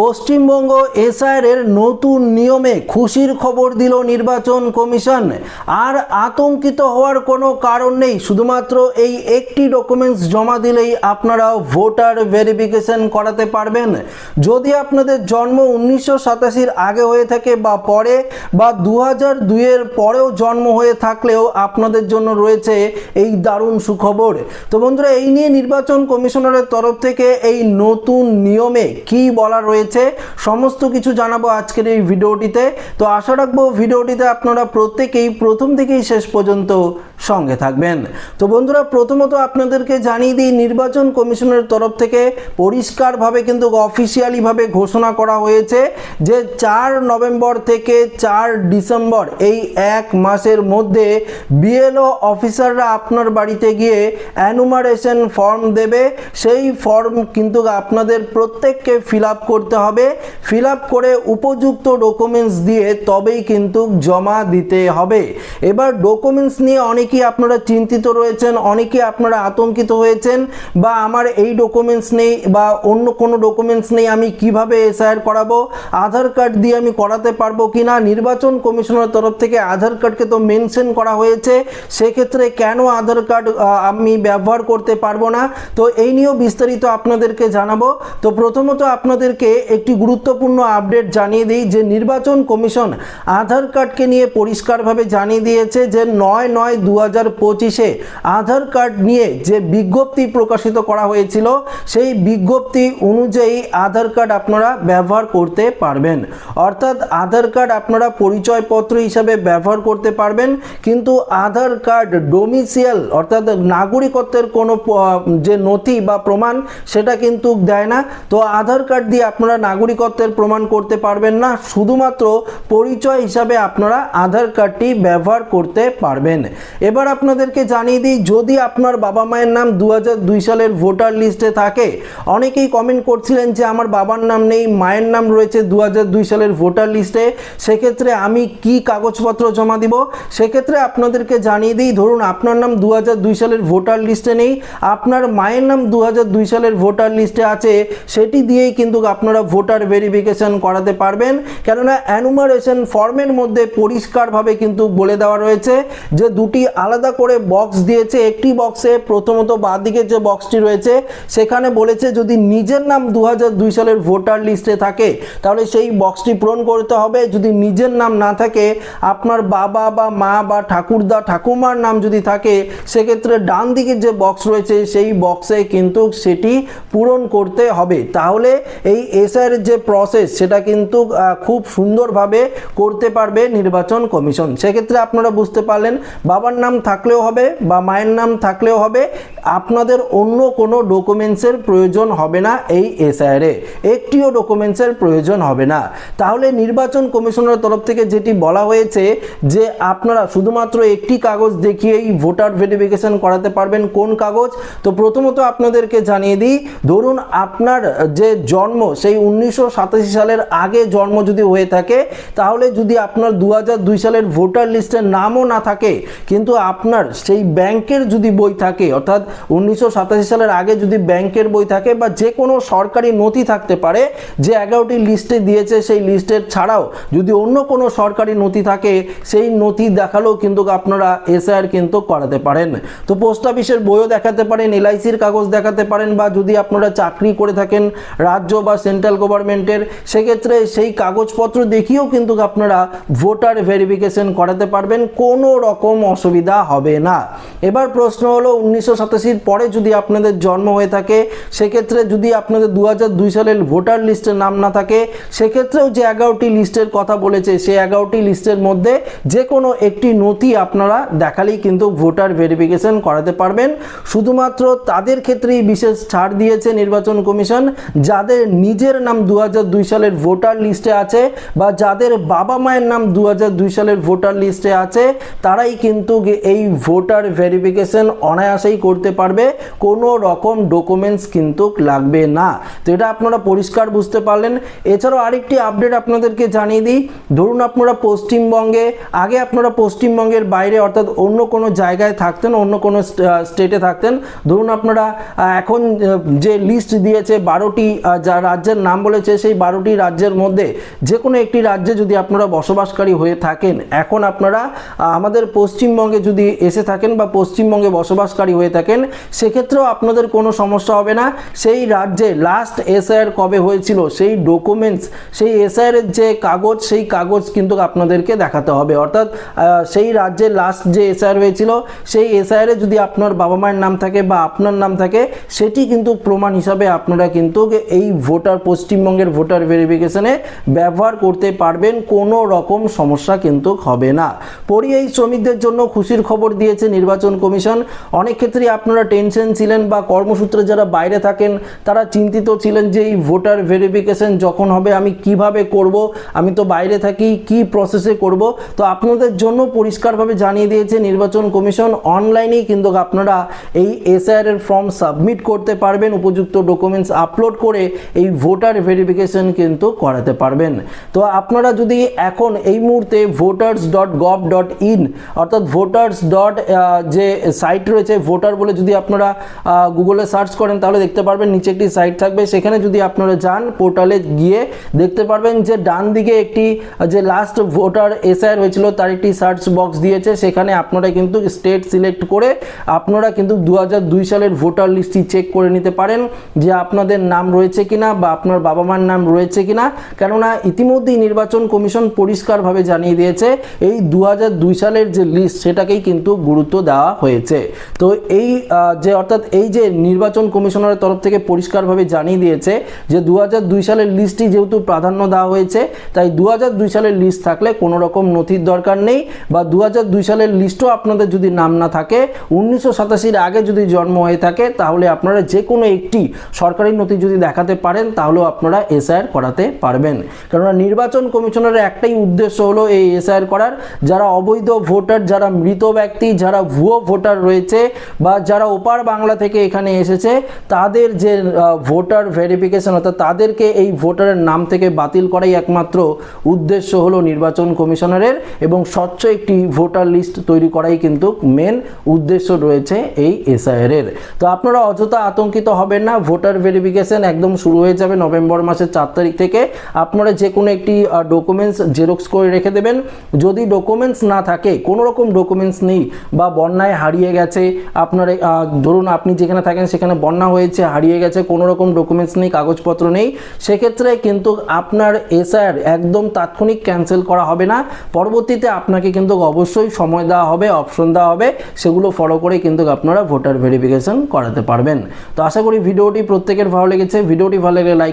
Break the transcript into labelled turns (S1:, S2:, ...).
S1: Paschimbanga SIR এর নতুন নিয়মে খুশির খবর দিল নির্বাচন কমিশন। আর আতঙ্কিত হওয়ার কোনো কারণ নেই, শুধুমাত্র এই একটি ডকুমেন্টস জমা দিলেই আপনারা ভোটার ভেরিফিকেশন করাতে পারবেন। যদি আপনাদের জন্ম উনিশশো সাতাশির আগে হয়ে থাকে বা পরে, বা দু হাজার দুইয়ের পরেও জন্ম হয়ে থাকলেও আপনাদের জন্য রয়েছে এই দারুণ সুখবর। তো বন্ধুরা, এই নিয়ে নির্বাচন কমিশনারের তরফ থেকে এই নতুন নিয়মে কি বলা রয়েছে সমস্ত কিছু জানাব আজকের এই ভিডিওটিতে। তো আশা রাখব ভিডিওটিতে আপনারা প্রত্যেকেই প্রথম থেকেই শেষ পর্যন্ত সঙ্গে থাকবেন। তো বন্ধুরা, প্রথমত আপনাদেরকে জানিয়ে দিই, নির্বাচন কমিশনের তরফ থেকে পরিষ্কারভাবে কিন্তু অফিসিয়ালিভাবে ঘোষণা করা হয়েছে যে চার নভেম্বর থেকে চার ডিসেম্বর এই এক মাসের মধ্যে বিএলও অফিসাররা আপনার বাড়িতে গিয়ে অ্যানুমারেশন ফর্ম দেবে। সেই ফর্ম কিন্তু আপনাদের প্রত্যেককে ফিল আপ করতে হবে। ফিল করে উপযুক্ত ডকুমেন্টস দিয়ে তবেই কিন্তু জমা দিতে হবে। এবার ডকুমেন্টস নিয়ে অনেকেই আপনারা চিন্তিত রয়েছেন, অনেকেই আপনারা আতঙ্কিত হয়েছেন বা আমার এই ডকুমেন্টস নেই বা অন্য কোনো ডকুমেন্টস নেই, আমি কীভাবে এসআইআর করাবো? আধার কার্ড দিয়ে আমি করাতে পারব কি না নির্বাচন কমিশনের তরফ থেকে আধার কার্ডকে তো মেনশন করা হয়েছে, সেক্ষেত্রে কেন আধার কার্ড আমি ব্যবহার করতে পারব না? তো এই নিয়েও বিস্তারিত আপনাদেরকে জানাব। তো প্রথমত আপনাদেরকে একটি গুরুত্বপূর্ণ আপডেট জানিয়ে দিই, যে নির্বাচন কমিশন আধার কার্ডকে নিয়ে পরিষ্কারভাবে জানিয়ে দিয়েছে যে নয় নয় দু হাজার পঁচিশে আধার কার্ড নিয়ে যে বিজ্ঞপ্তি প্রকাশিত করা হয়েছিল, সেই বিজ্ঞপ্তি অনুযায়ী আধার কার্ড আপনারা ব্যবহার করতে পারবেন। অর্থাৎ আধার কার্ড আপনারা পরিচয়পত্র হিসাবে ব্যবহার করতে পারবেন, কিন্তু আধার কার্ড ডোমিসিয়াল অর্থাৎ নাগরিকত্বের কোনো যে নথি বা প্রমাণ, সেটা কিন্তু দেয় না। তো আধার কার্ড দিয়ে আপনারা নাগরিকত্বের প্রমাণ করতে পারবেন না, শুধুমাত্র পরিচয় হিসাবে আপনারা আধার কার্ডটি ব্যবহার করতে পারবেন। এবার আপনাদেরকে জানিয়ে দিই, যদি আপনার বাবা মায়ের নাম দু সালের ভোটার লিস্টে থাকে, অনেকেই কমেন্ট করছিলেন যে আমার বাবার নাম নেই, মায়ের নাম রয়েছে দু সালের ভোটার লিস্টে, সেক্ষেত্রে আমি কি কাগজপত্র জমা দিব? সেক্ষেত্রে আপনাদেরকে জানিয়ে দিই, ধরুন আপনার নাম দু সালের ভোটার লিস্টে নেই, আপনার মায়ের নাম দু সালের ভোটার লিস্টে আছে, সেটি দিয়েই কিন্তু আপনারা ভোটার ভেরিফিকেশন করাতে পারবেন। কেননা অ্যানুমারেশন ফর্মের মধ্যে পরিষ্কারভাবে কিন্তু বলে দেওয়া রয়েছে যে দুটি আলাদা করে বক্স দিয়েছে। একটি বক্সে প্রথমত বাঁদিকে যে বক্সটি রয়েছে, সেখানে বলেছে যদি নিজের নাম দু সালের ভোটার লিস্টে থাকে, তাহলে সেই বক্সটি পূরণ করতে হবে। যদি নিজের নাম না থাকে, আপনার বাবা বা মা বা ঠাকুরদা, ঠাকুমার নাম যদি থাকে, সেক্ষেত্রে ডান দিকে যে বক্স রয়েছে, সেই বক্সে কিন্তু সেটি পূরণ করতে হবে। তাহলে এই এসআর যে প্রসেস সেটা কিন্তু খুব সুন্দরভাবে করতে পারবে নির্বাচন কমিশন। সেক্ষেত্রে আপনারা বুঝতে পারলেন, বাবার নাম থাকলেও হবে বা মায়ের নাম থাকলেও হবে, আপনাদের অন্য কোনো ডকুমেন্টসের প্রয়োজন হবে না এই এসআইআরে একটিও ডকুমেন্টসের প্রয়োজন হবে না। তাহলে নির্বাচন কমিশনের তরফ থেকে যেটি বলা হয়েছে যে, আপনারা শুধুমাত্র একটি কাগজ দেখিয়েই ভোটার ভেরিফিকেশন করাতে পারবেন কোন কাগজ? তো প্রথমত আপনাদেরকে জানিয়ে দিই, ধরুন আপনার যে জন্ম, সেই উনিশশো সাতাশি সালের আগে জন্ম যদি হয়ে থাকে, তাহলে যদি আপনার দু সালের ভোটার লিস্টের নামও না থাকে, কিন্তু আপনার সেই ব্যাংকের যদি বই থাকে, অর্থাৎ উনিশশো সাতাশি সালের আগে যদি ব্যাংকের বই থাকে বা যে কোনো সরকারি নথি থাকতে পারে, যে এগারোটি লিস্টে দিয়েছে সেই লিস্টের ছাড়াও যদি অন্য কোনো সরকারি নথি থাকে, সেই নথি দেখালেও কিন্তু আপনারা এসআইআর কিন্তু করাতে পারেন। তো পোস্ট অফিসের বইও দেখাতে পারেন, এলআইসির কাগজ দেখাতে পারেন বা যদি আপনারা চাকরি করে থাকেন রাজ্য বা সেন্ট্রাল গভর্নমেন্টের সেক্ষেত্রে সেই কাগজপত্র দেখিয়েও কিন্তু আপনারা ভোটার ভেরিফিকেশন করাতে পারবেন, কোনো রকম অসুবিধা হবে না। এবার প্রশ্ন হলো, উনিশশো পরে যদি আপনাদের জন্ম হয়ে থাকে, সেক্ষেত্রে যদি আপনাদের দু সালের ভোটার লিস্টের নাম না থাকে, সেক্ষেত্রেও যে এগারোটি লিস্টের কথা বলেছে, সেই এগারোটি লিস্টের মধ্যে যে কোনো একটি নথি আপনারা দেখালেই কিন্তু ভোটার ভেরিফিকেশন করাতে পারবেন। শুধুমাত্র তাদের ক্ষেত্রেই বিশেষ ছাড় দিয়েছে নির্বাচন কমিশন, যাদের নিজের নাম দু সালের ভোটার লিস্টে আছে বা যাদের বাবা মায়ের নাম দু সালের ভোটার লিস্টে আছে, তারাই কিন্তু এই ভোটার ভেরিফিকেশন অনায়াসেই করতে পারবে। কোনো রকম ডকুমেন্টস কিন্তু লাগবে না। তো এটা আপনারা পরিষ্কার বুঝতে পারলেন। এছাড়াও আরেকটি আপডেট আপনাদেরকে জানিয়ে দিই। ধরুন আপনারা পশ্চিমবঙ্গে, আগে আপনারা পশ্চিমবঙ্গের বাইরে অর্থাৎ অন্য কোনো জায়গায় থাকতেন, অন্য কোনো স্টেটে থাকতেন। ধরুন আপনারা এখন যে লিস্ট দিয়েছে বারোটি যা রাজ্যের নাম বলেছে সেই বারোটি রাজ্যের মধ্যে যে কোনো একটি রাজ্যে যদি আপনারা বসবাসকারী হয়ে থাকেন, এখন আপনারা আমাদের পশ্চিমবঙ্গে যদি এসে থাকেন বা পশ্চিমবঙ্গে বসবাসকারী হয়ে থাকেন, সেক্ষেত্রেও আপনাদের কোনো সমস্যা হবে না। সেই রাজ্যে লাস্ট এসআইআর কবে হয়েছিল, সেই ডকুমেন্টস সেই এসআইআর এর যে কাগজ, সেই কাগজ কিন্তু আপনাদেরকে দেখাতে হবে। অর্থাৎ সেই রাজ্যে লাস্ট যে এসআইআর হয়েছিল, সেই এসআইআর যদি আপনার বাবা মায়ের নাম থাকে বা আপনার নাম থাকে, সেটি কিন্তু প্রমাণ হিসাবে আপনারা কিন্তু এই ভোটার পশ্চিমবঙ্গের ভোটার ভেরিফিকেশনে ব্যবহার করতে পারবেন, কোনো রকম সমস্যা কিন্তু হবে না। পরিযায়ী শ্রমিকদের জন্য খুশির খবর দিয়েছে নির্বাচন কমিশন। অনেক ক্ষেত্রেই আপনারা টেনশন ছিলেন বা কর্মসূত্রে যারা বাইরে থাকেন, তারা চিন্তিত ছিলেন যে এই ভোটার ভেরিফিকেশন যখন হবে, আমি কীভাবে করব? আমি তো বাইরে থাকি, কি প্রসেসে করব? তো আপনাদের জন্য পরিষ্কারভাবে জানিয়ে দিয়েছে নির্বাচন কমিশন। অনলাইনেই কিন্তু আপনারা এই এসআইআর এর ফর্ম সাবমিট করতে পারবেন। উপযুক্ত ডকুমেন্টস আপলোড করে এই ভোটার ভেরিফিকেশন কিন্তু করাতে পারবেন। তো আপনারা যদি এখন এই মুহূর্তে voters dot gov dot in অর্থাৎ ভোটার্স ডট যে সাইট রয়েছে ভোটার বলে যদি আপনারা গুগলে সার্চ করেন তাহলে দেখতে পারবেন নিচে একটি সাইট থাকবে। সেখানে যদি আপনারা যান পোর্টালে গিয়ে দেখতে পারবেন যে ডান দিকে একটি যে লাস্ট ভোটার এসআইআর হয়েছিল তার একটি সার্চ বক্স দিয়েছে। সেখানে আপনারা কিন্তু স্টেট সিলেক্ট করে আপনারা কিন্তু দু হাজার দুই সালের ভোটার লিস্টটি চেক করে নিতে পারেন যে আপনাদের নাম রয়েছে কিনা বা আপনার বাবা মার নাম রয়েছে কিনা? কেননা ইতিমধ্যেই নির্বাচন কমিশন পরিষ্কারভাবে জানিয়ে দিয়েছে, এই দু সালের যে লিস্ট সেটাকেই কিন্তু গুরুত্ব দেওয়া হয়েছে। তো এই যে অর্থাৎ এই যে নির্বাচন কমিশনারের তরফ থেকে পরিষ্কারভাবে জানিয়ে দিয়েছে যে দু হাজার দুই সালের লিস্টটি যেহেতু প্রাধান্য দেওয়া হয়েছে, তাই দু হাজার দুই সালের লিস্ট থাকলে কোনো রকম নথির দরকার নেই বা দু হাজার দুই সালের লিস্টও আপনাদের যদি নাম না থাকে, উনিশশো সাতাশির আগে যদি জন্ম হয়ে থাকে, তাহলে আপনারা যে কোনো একটি সরকারি নথি যদি দেখাতে পারেন, তাহলেও আপনারা এসআইআর করাতে পারবেন। কেননা নির্বাচন কমিশনের একটাই উদ্দেশ্য হলো এই এসআইআর করার। যারা অবৈধ ভোটার, যারা মৃত ব্যক্তি, যারা ভুয়ো ভোটার রয়েছে বা যারা ওপার বাংলা থেকে এখানে এসেছে, তাদের যে ভোটার ভেরিফিকেশন অর্থাৎ তাদেরকে এই ভোটারের নাম থেকে বাতিল করাই একমাত্র উদ্দেশ্য হলো নির্বাচন কমিশনারের এবং স্বচ্ছ একটি ভোটার লিস্ট তৈরি করাই কিন্তু মেন উদ্দেশ্য রয়েছে এই এসআইআর এর তো আপনারা অযথা আতঙ্কিত হবেন না, ভোটার ভেরিফিকেশন একদম শুরু হয়ে যাবে নভেম্বর মাসের চার তারিখ থেকে আপনারা যে কোনো একটি ডকুমেন্টস জেরক্স করে রেখে দেবেন। যদি ডকুমেন্টস না থাকে, কোনো রকম ডকুমেন্টস নেই বা বন্যায় হারিয়ে গেছে, আপনার ধরুন আপনি যেখানে থাকেন সেখানে বন্যা হয়েছে, হারিয়ে গেছে, কোনো রকম ডকুমেন্টস নেই, কাগজপত্র নেই, সেক্ষেত্রে কিন্তু আপনার এসআর একদম তাৎক্ষণিক ক্যান্সেল করা হবে না। পরবর্তীতে আপনাকে কিন্তু অবশ্যই সময় দেওয়া হবে অপশন দেওয়া হবে, সেগুলো ফলো করে কিন্তু আপনারা ভোটার ভেরিফিকেশন করাতে পারবেন। তো আশা করি ভিডিওটি প্রত্যেকের ভালো লেগেছে। ভিডিওটি ভালো লাগলে